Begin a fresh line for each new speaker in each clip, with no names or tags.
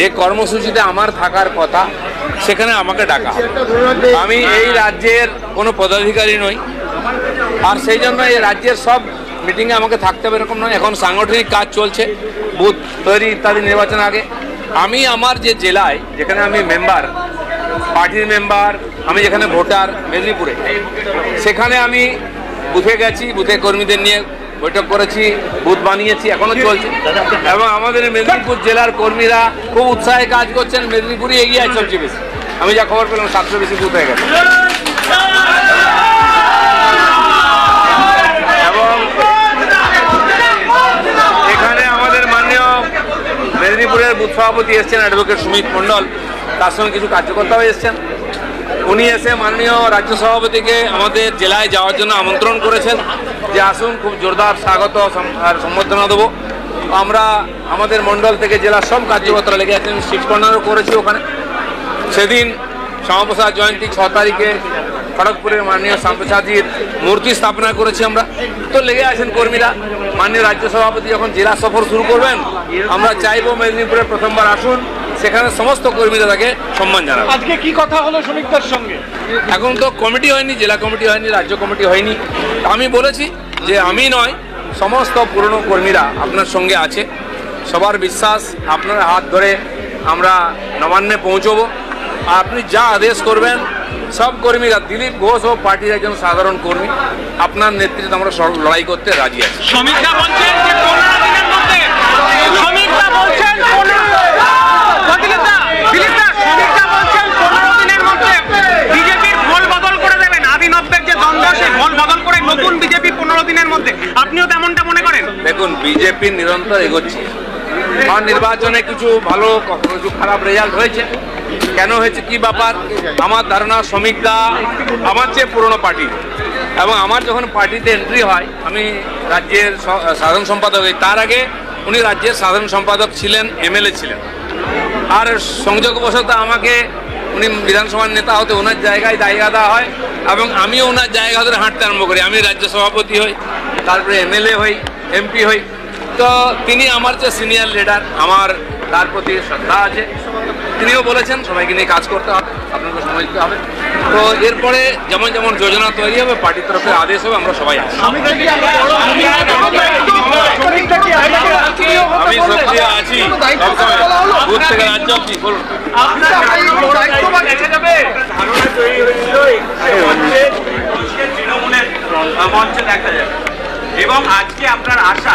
যে কর্মসূচিতে আমার থাকার কথা, সেখানে আমাকে ডাকা আমি এই রাজ্যের কোনো পদাধিকারী নই। আর সেই জন্য এই রাজ্যের সব মিটিংয়ে আমাকে থাকতে হবে এরকম নয়। এখন সাংগঠনিক কাজ চলছে, বুথ তৈরি ইত্যাদি নির্বাচন আগে। আমি আমার যে জেলায়, যেখানে আমি মেম্বার পার্টির মেম্বার আমি যেখানে ভোটার, মেদিনীপুরে, সেখানে আমি বুথে গেছি, বুথে কর্মীদের নিয়ে বৈঠক করেছি, বুথ বানিয়েছি, এখনও চলছে। এবং আমাদের মেদিনীপুর জেলার কর্মীরা খুব উৎসাহে কাজ করছেন মেদিনীপুরে এগিয়ে আছে সবচেয়ে বেশি। আমি যা খবর পেলাম সাতশো বেশি বুথ হয়ে গেছে। এবং এখানে আমাদের মেদিনীপুরের বুথ সভাপতি এসছেন, অ্যাডভোকেট সুমিত মণ্ডল। তার সঙ্গে কিছু কার্যকর্তাও এসছেন। উনি এসে মাননীয় রাজ্য সভাপতিকে আমাদের জেলায় যাওয়ার জন্য আমন্ত্রণ করেছেন যে আসুন, খুব জোরদার স্বাগত আর সম্বর্ধনা দেবো। আমরা আমাদের মণ্ডল থেকে জেলার সব কার্যকর্তারা লেগে আছেন সিট কর্নারও করেছি ওখানে। সেদিন শ্যামাপ্রসাদ জয়ন্তী ছ তারিখে খড়গপুরের মাননীয় শ্যামপ্রসাদজির মূর্তি স্থাপনা করেছি আমরা। তো লেগে আছেন কর্মীরা। মাননীয় রাজ্য সভাপতি যখন জেলা সফর শুরু করবেন, আমরা চাইব মেদিনীপুরে প্রথমবার আসুন। সেখানে সমস্ত কর্মীরা তাকে সম্মান জানাবে।
আজকে কি কথা হলো শ্রমিকদের সঙ্গে?
এখন তো কমিটি হয়নি জেলা কমিটি হয়নি রাজ্য কমিটি হয়নি। আমি বলেছি যে আমি নয় সমস্ত পুরনো কর্মীরা আপনার সঙ্গে আছে। সবার বিশ্বাস আপনার হাত ধরে আমরা নবান্নে পৌঁছবো। আর আপনি যা আদেশ করবেন সব কর্মীরা দিলীপ ঘোষ ও পার্টির একজন সাধারণ কর্মী আপনার নেতৃত্বে আমরা লড়াই করতে রাজি আছি।
শ্রমিকরা বলছেন যে শ্রমিকরা বলছেন
দেখুন বিজেপি নিরন্তর এগোচ্ছে। আর নির্বাচনে কিছু ভালো, কিছু খারাপ রেজাল্ট হয়েছে। কেন হয়েছে কি ব্যাপার? আমার ধারণা শ্রমিকরা আমার চেয়ে পুরনো পার্টি। এবং আমার যখন পার্টিতে এন্ট্রি হয়, আমি রাজ্যের সাধারণ সম্পাদক হই। তার আগে উনি রাজ্যের সাধারণ সম্পাদক ছিলেন এমএলএ ছিলেন। আর সংযোগবশত আমাকে উনি বিধানসভার নেতা হতে ওনার জায়গায় জায়গা দেওয়া হয়। এবং আমিও ওনার জায়গা ধরে হাঁটতে আরম্ভ করি। আমি রাজ্য সভাপতি হই, তারপরে এমএলএ হই। এমপি হই। তো তিনি আমার যে সিনিয়র লিডার আমার তার প্রতি শ্রদ্ধা আছে। তিনিও বলেছেন সবাইকে নিয়ে কাজ করতে হবে আপনাকে সময় দিতে হবে। তো এরপরে যেমন যেমন যোজনা তৈরি হবে পার্টির তরফে আদেশ হবে আমরা সবাই আমি সক্রিয় আছি। বুথ থেকে রাজ্য অব্দি বলুন?
তৃণমূলের মঞ্চে দেখা যাবে। এবং আজকে আপনার আশা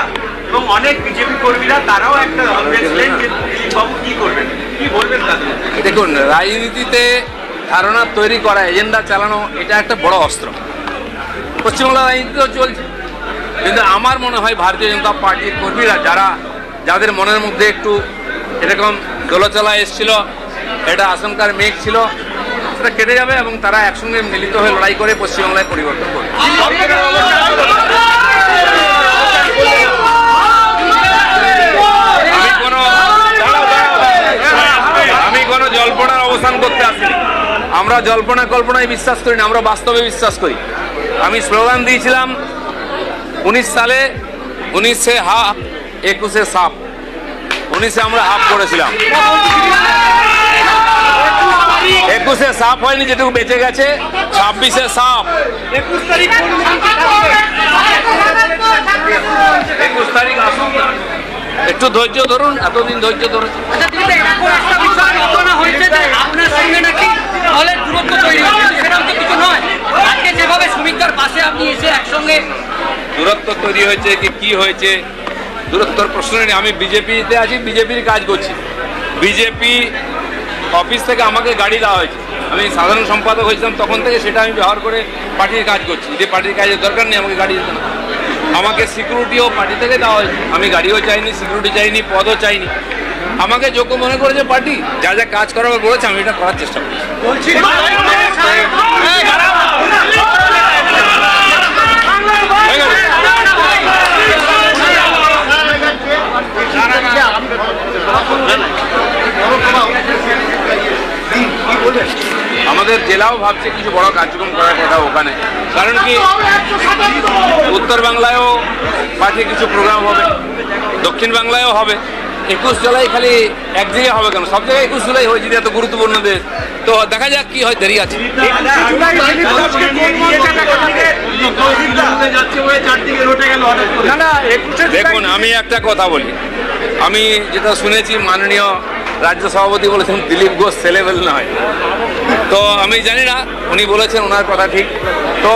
এবং অনেক বিজেপি কর্মীরা তারাও একটা যে কি করবেন? কি বলবেন তাদের?
দেখুন রাজনীতিতে ধারণা তৈরি করা এজেন্ডা চালানো এটা একটা বড় অস্ত্র। পশ্চিমবাংলা রাজনীতিতেও চলছে। কিন্তু আমার মনে হয় ভারতীয় জনতা পার্টির কর্মীরা যারা যাদের মনের মধ্যে একটু এরকম দোলচলা এসেছিল এটা আশঙ্কার মেঘ ছিল সেটা কেটে যাবে এবং তারা একসঙ্গে মিলিত হয়ে লড়াই করে পশ্চিমবাংলায় পরিবর্তন করবে। আমরা জল্পনা কল্পনায় বিশ্বাস করি না, আমরা বাস্তবে বিশ্বাস করি। আমি স্লোগান দিয়েছিলাম, উনিশ সালে, উনিশে হাফ একুশে সাপ। উনিশে আমরা হাফ করেছিলাম। একুশে সাপ হয়নি, যেটুকু বেঁচে গেছে, ছাব্বিশে সাপ।
একুশ তারিখ
একটু ধৈর্য ধরুন, এতদিন ধৈর্য ধরুন
আচ্ছা আপনার সঙ্গে নাকি দলের দূরত্ব তৈরি সেরকম তো কিছু নয়। আজকে যেভাবে শ্রমিকদের পাশে আপনি এসে একসঙ্গে
দূরত্ব তৈরি হয়েছে কি কি হয়েছে? দূরত্বর প্রশ্ন নেই, আমি বিজেপিতে আছি, বিজেপির কাজ করছি। বিজেপি অফিস থেকে আমাকে গাড়ি দেওয়া হয়েছে। আমি সাধারণ সম্পাদক হয়েছিলাম, তখন থেকে সেটা আমি ব্যবহার করে পার্টির কাজ করছি। যে পার্টির কাজের দরকার নেই, আমাকে গাড়ি দিতে আমাকে সিকিউরিটিও পার্টি থেকে দেওয়া হয়েছে। আমি গাড়িও চাইনি সিকিউরিটি চাইনি, পদও চাইনি। আমাকে যোগ্য মনে করেছে পার্টি যা যা কাজ করার বলেছে আমি এটা করার চেষ্টা করছি। আমাদের জেলাও ভাবছে কিছু বড় কার্যক্রম করার কথা ওখানে। কারণ কি উত্তর বাংলায়ও পাশে কিছু প্রোগ্রাম হবে দক্ষিণ বাংলায়ও হবে। একুশ জুলাই খালি এক জায়গায় হবে কেন? সব জায়গায় একুশ জুলাই হয়েছে যদি এত গুরুত্বপূর্ণ দেশ। তো দেখা যাক কি হয় দেরি আছে। দেখুন আমি একটা কথা বলি। আমি যেটা শুনেছি মাননীয় রাজ্য সভাপতি বলেছেন দিলীপ ঘোষ ছেলেবেল নয়। তো আমি জানি না উনি বলেছেন ওনার কথা ঠিক। তো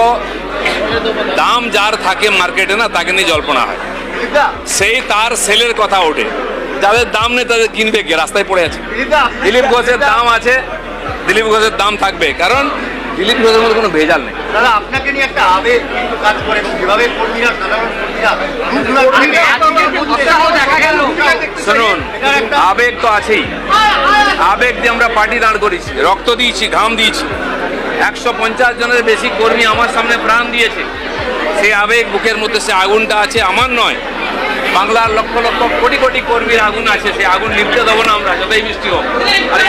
দাম যার থাকে মার্কেটে না তাকে নিয়ে জল্পনা হয়। সেই তার সেলের কথা ওঠে। যাদের দাম নেই তাদের কিনবে কে? রাস্তায় পড়ে আছে। দিলীপ ঘোষের দাম আছে দিলীপ ঘোষের দাম থাকবে কারণ দিলীপ ঘোষের মধ্যে কোনো ভেজাল নেই।
দাদা আপনাকে নিয়ে একটা আবেগ কিন্তু কাজ করে যেভাবে কর্মীরা সাধারণ কর্মীরা রুট রুট
দেখা গেল।
শুনুন আবেগ তো আছেই। আবেগ দিয়ে আমরা পার্টি দাঁড় করেছি রক্ত দিয়েছি ঘাম দিয়েছি। একশো পঞ্চাশ জনের বেশি কর্মী আমার সামনে প্রাণ দিয়েছে। সেই আবেগ বুকের মধ্যে সে আগুনটা আছে আমার নয়। বাংলার লক্ষ লক্ষ কোটি কোটি কর্মীর আগুন আছে, সেই আগুন নিভতে দেবো না আমরা, যতই বৃষ্টি হোক। আর